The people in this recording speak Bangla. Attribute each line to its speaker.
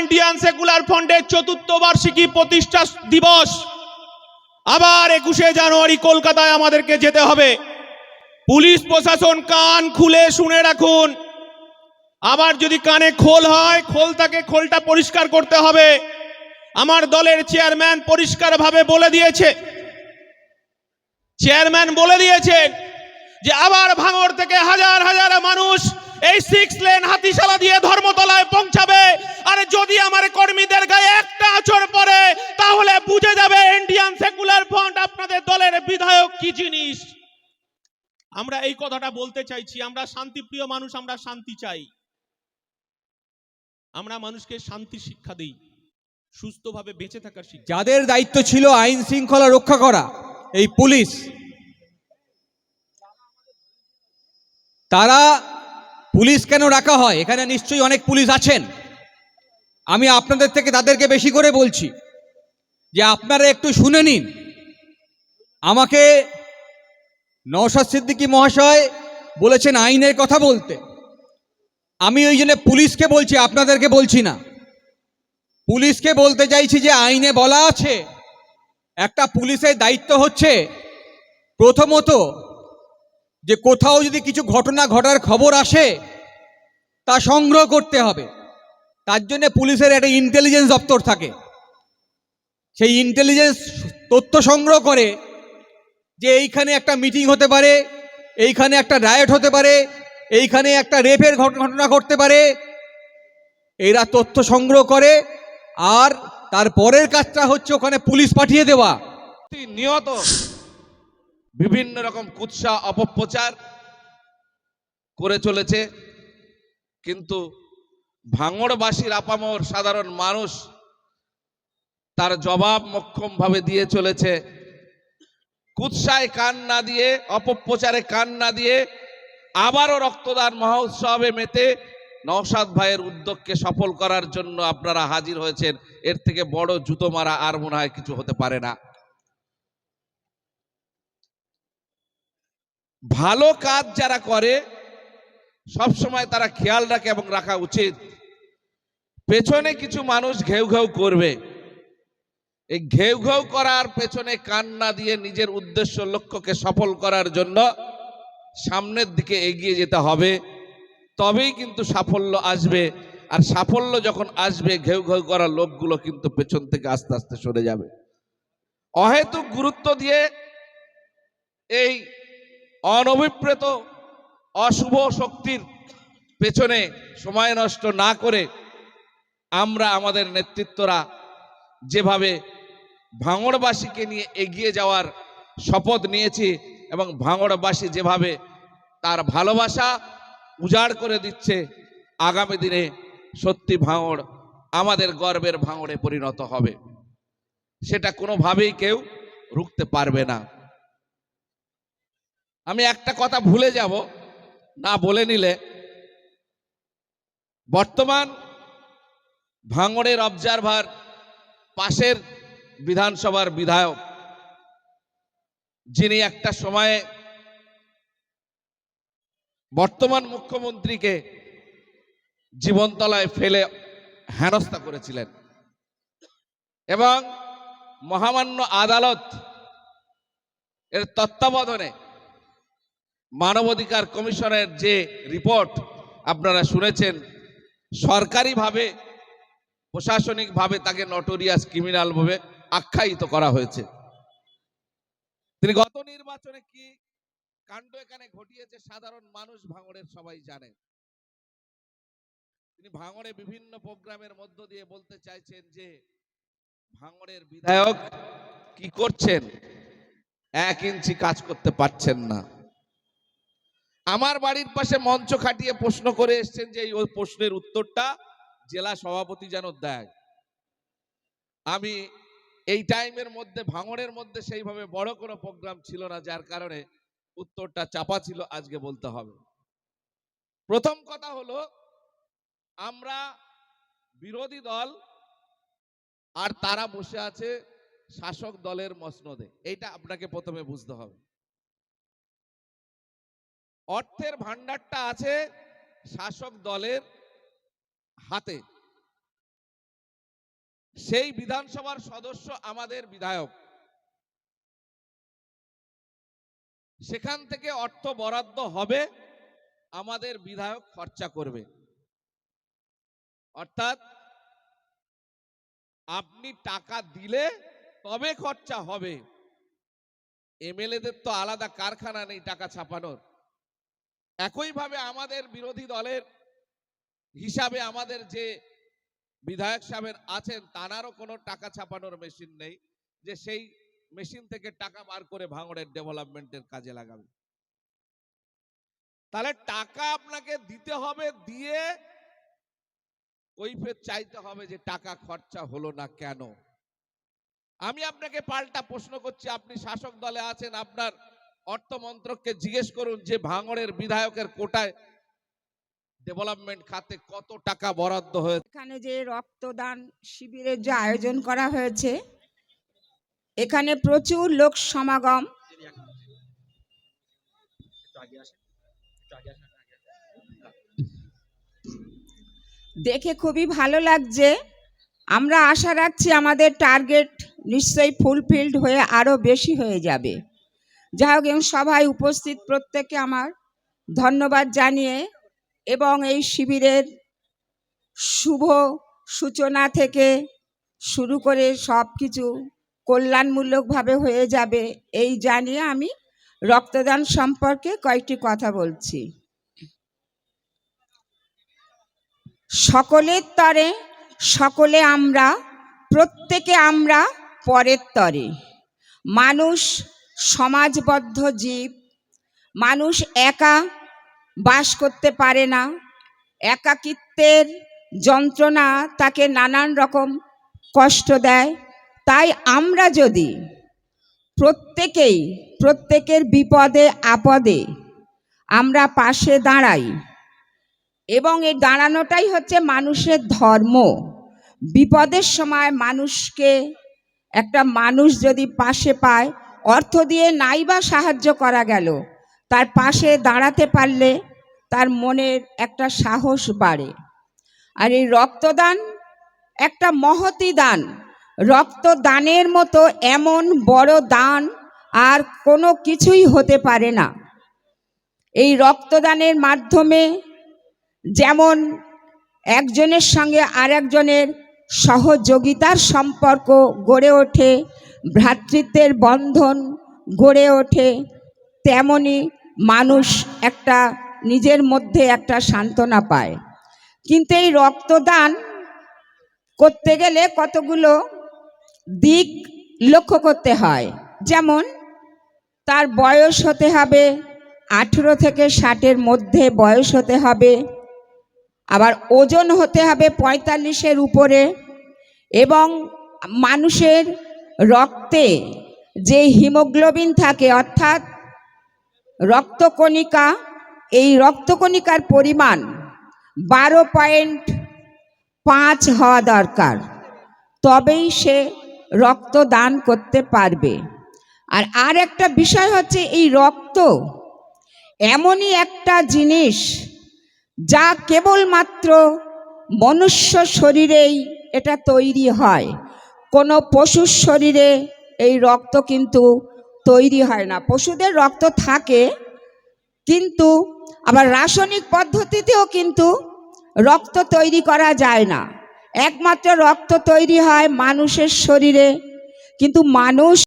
Speaker 1: ইন্ডিয়ান সেকুলার ফ্রন্টের চতুর্থ বার্ষিকী প্রতিষ্ঠা দিবস। আবার একুশে জানুয়ারি কলকাতায় আমাদেরকে যেতে হবে। পুলিশ প্রশাসন কান খুলে শুনে রাখুন। আবার যদি কানে খোল হয়, খোল তাকে খোলটা পরিষ্কার করতে হবে। আমার দলের চেয়ারম্যান পরিষ্কারভাবে বলে দিয়েছে। চেয়ারম্যান বলে দিয়েছে যে, আবার ভাঙড় থেকে হাজার হাজার মানুষ এই সিক্স লেন হাতিশালা দিয়ে ধর্মতলায় পৌঁছাবে। আর যদি আমার কর্মীদের গায়ে একটা আচর পড়ে, তাহলে বুঝে যাবে ইন্ডিয়ান সেকুলার ফ্রন্ট আপনাদের দলের বিধায়ক কি জিনিস। আমরা এই কথাটা বলতে চাইছি, আমরা শান্তিপ্রিয় মানুষ, আমরা শান্তি চাই। আমরা মানুষকে শান্তি শিক্ষা দিই, সুস্থভাবে বেঁচে থাকার
Speaker 2: যাদের দায়িত্ব ছিল আইন শৃঙ্খলা রক্ষা করা, এই পুলিশ, তারা পুলিশ কেন রাখা হয়? এখানে নিশ্চয়ই অনেক পুলিশ আছেন। আমি আপনাদের থেকে তাদেরকে বেশি করে বলছি যে আপনারা একটু শুনে নিন। আমাকে নওশাদ সিদ্দিকী মহাশয় বলেছেন আইনের কথা বলতে। আমি ওই জন্য পুলিশকে বলছি, আপনাদেরকে বলছি না। পুলিশকে বলতে চাইছি যে আইনে বলা আছে, একটা পুলিশের দায়িত্ব হচ্ছে প্রথমত যে কোথাও যদি কিছু ঘটনা ঘটার খবর আসে তা সংগ্রহ করতে হবে। তার জন্য পুলিশের একটা ইন্টেলিজেন্স দপ্তর থাকে। সেই ইন্টেলিজেন্স তথ্য সংগ্রহ করে যে এইখানে একটা মিটিং হতে পারে, এইখানে একটা রায়ট হতে পারে, এইখানে একটা রেপের ঘট- ঘটনা ঘটতে পারে। এরা তথ্য সংগ্রহ করে আর তার পরের কাজটা হচ্ছে ওখানে পুলিশ পাঠিয়ে দেওয়া।
Speaker 3: নিয়ত বিভিন্ন রকম কুৎসা, অপপ্রচার করে চলেছে। কিন্তু ভাঙড়বাসীর আপামর সাধারণ মানুষ তার জবাব মক্ষমভাবে দিয়ে চলেছে। কুৎসায় কান না দিয়ে, অপপ্রচারে কান না দিয়ে আবারও রক্তদান মহোৎসবে মেতে নওশাদ ভাইয়ের উদ্যোগকে সফল করার জন্য আপনারা হাজির হয়েছেন। এর থেকে বড় জুতো মারা আর মনে হয় কিছু হতে পারে না। ভালো কাজ যারা করে সব সময় তারা খেয়াল রাখে এবং রাখা উচিত। পেছনে কিছু মানুষ ঘেউ ঘেউ করবে। এই ঘেউ ঘেউ করার পেছনে কান্না দিয়ে নিজের উদ্দেশ্য, লক্ষ্যকে সফল করার জন্য সামনের দিকে এগিয়ে যেতে হবে। তবেই কিন্তু সাফল্য আসবে। আর সাফল্য যখন আসবে, ঘেউ ঘেউ করা লোকগুলো কিন্তু পেছন থেকে আস্তে আস্তে সরে যাবে। অহেতুক গুরুত্ব দিয়ে এই অনভিপ্রেত অশুভ শক্তির পেছনে সময় নষ্ট না করে আমরা আমাদের নেতৃত্বরা যেভাবে ভাঙড়বাসীকে নিয়ে এগিয়ে যাওয়ার শপথ নিয়েছি এবং ভাঙড়বাসী যেভাবে তার ভালোবাসা উজাড় করে দিচ্ছে, আগামী দিনে সত্যি ভাঙড় আমাদের গর্বের ভাঙড়ে পরিণত হবে। সেটা কোনোভাবেই কেউ রুখতে পারবে না। আমি একটা কথা ভুলে যাব। না বলে নিলে, বর্তমান ভাঙড়ের অবজারভার পাশের বিধানসভার বিধায়ক, যিনি একটা সময়ে বর্তমান মুখ্যমন্ত্রীকে জীবনতলায় ফেলে হেনস্থা করেছিলেন এবং মহামান্য আদালত এর তত্ত্বাবধানে মানবাধিকার কমিশনের যে রিপোর্ট আপনারা শুনেছেন, সরকারিভাবে, প্রশাসনিকভাবে তাকে নটোরিয়াস ক্রিমিনাল ভাবে আখ্যায়িত করা হয়েছে। তিনি গত নির্বাচনে কি কাণ্ড এখানে ঘটিয়েছে সাধারণ মানুষ ভাঙড়ের সবাই জানে। তিনি ভাঙড়ে বিভিন্ন প্রোগ্রামের মধ্য দিয়ে বলতে চাইছেন যে, ভাঙড়ের বিধায়ক কি করছেন? এক ইঞ্চি কাজ করতে পারছেন না। আমার বাড়ির পাশে মঞ্চ খাটিয়ে প্রশ্ন করে এসছেন যে এই ওই প্রশ্নের উত্তরটা জেলা সভাপতি যেন দেয়। আমি এই টাইমের মধ্যে, ভাঙড়ের মধ্যে সেইভাবে বড় কোনো প্রোগ্রাম ছিল না, যার কারণে উত্তরটা চাপা ছিল, আজকে বলতে হবে। প্রথম কথা হলো, আমরা বিরোধী দল আর তারা বসে আছে শাসক দলের মসনদে। এইটা আপনাকে প্রথমে বুঝতে হবে। অর্থের ভান্ডারটা আছে শাসক দলের হাতে। সেই বিধানসভার সদস্য আমাদের বিধায়ক। সেখান থেকে অর্থ বরাদ্দ হবে, আমাদের বিধায়ক খরচা করবে। অর্থাৎ আপনি টাকা দিলে তবে খরচা হবে। এমএলএদের তো আলাদা কারখানা নেই টাকা ছাপানোর। একইভাবে আমাদের বিরোধী দলের হিসাবে আমাদের যে বিধায়ক সাহেবের আছেন তানারও কোনো টাকা ছাপানোর মেশিন নেই যে সেই মেশিন থেকে টাকা বার করে ভাঙড়ের ডেভেলপমেন্টের কাজে লাগাবে। তাহলে টাকা আপনাকে দিতে হবে, দিয়ে কৈফের চাইতে হবে যে টাকা খরচা হলো না কেন। আমি আপনাকে পাল্টা প্রশ্ন করছি, আপনি শাসক দলে আছেন, আপনার অর্থ মন্ত্রককে জিজ্ঞেস করুন যে ভাঙড়ের বিধায়কের কোটায় ডেভেলপমেন্ট খাতে কত টাকা বরাদ্দ হয়েছে?
Speaker 4: এখানে যে রক্তদান শিবিরের যে আয়োজন করা হয়েছে, এখানে প্রচুর লোক সমাগম। দেখে খুবই ভালো লাগছে। আমরা আশা রাখছি আমাদের টার্গেট নিশ্চয়ই ফুলফিলড হয়ে আরও বেশি হয়ে যাবে। যাই হোক, এবং সভায় উপস্থিত প্রত্যেককে আমার ধন্যবাদ জানিয়ে এবং এই শিবিরের শুভ সূচনা থেকে শুরু করে সব কিছু কল্যাণমূলকভাবে হয়ে যাবে এই জানিয়ে আমি রক্তদান সম্পর্কে কয়েকটি কথা বলছি। সকলের তরে সকলে আমরা, প্রত্যেকে আমরা পরের তরে। মানুষ সমাজবদ্ধ জীব। মানুষ একা বাস করতে পারে না। একাকিত্বের যন্ত্রণা তাকে নানান রকম কষ্ট দেয়। তাই আমরা যদি প্রত্যেকেই, প্রত্যেকের বিপদে, আপদে আমরা পাশে দাঁড়াই এবং এই দাঁড়ানোটাই হচ্ছে মানুষের ধর্ম। বিপদের সময় মানুষকে, একটা মানুষ যদি পাশে পায় অর্থ দিয়ে নাই বা সাহায্য করা গেল। তার পাশে দাঁড়াতে পারলে তার মনের একটা সাহস বাড়ে। আর এই রক্তদান একটা মহতি দান। রক্তদানের মতো এমন বড় দান আর কোনো কিছুই হতে পারে না। এই রক্তদানের মাধ্যমে যেমন একজনের সঙ্গে আরেকজনের সহযোগিতার সম্পর্ক গড়ে ওঠে ভ্রাতৃত্বের বন্ধন গড়ে ওঠে, তেমনি মানুষ একটা নিজের মধ্যে একটা সান্ত্বনা পায়। কিন্তু এই রক্তদান করতে গেলে কতগুলো দিক লক্ষ্য করতে হয়। যেমন, তার বয়স হতে হবে আঠেরো থেকে ষাটের মধ্যে বয়স হতে হবে, আবার ওজন হতে হবে পঁয়তাল্লিশের উপরে, এবং মানুষের রক্তে যে হিমোগ্লোবিন থাকে, অর্থাৎ রক্তকণিকা, এই রক্তকণিকার পরিমাণ বারো পয়েন্ট পাঁচ হওয়া দরকার। তবেই সে রক্ত দান করতে পারবে। আর আর একটা বিষয় হচ্ছে, এই রক্ত এমনই একটা জিনিস যা কেবলমাত্র মনুষ্য শরীরেই এটা তৈরি হয়। কোনো পশুর শরীরে এই রক্ত কিন্তু তৈরি হয় না। পশুদের রক্ত থাকে, কিন্তু আবার রাসায়নিক পদ্ধতিতেও কিন্তু রক্ত তৈরি করা যায় না। একমাত্র রক্ত তৈরি হয় মানুষের শরীরে, কিন্তু মানুষ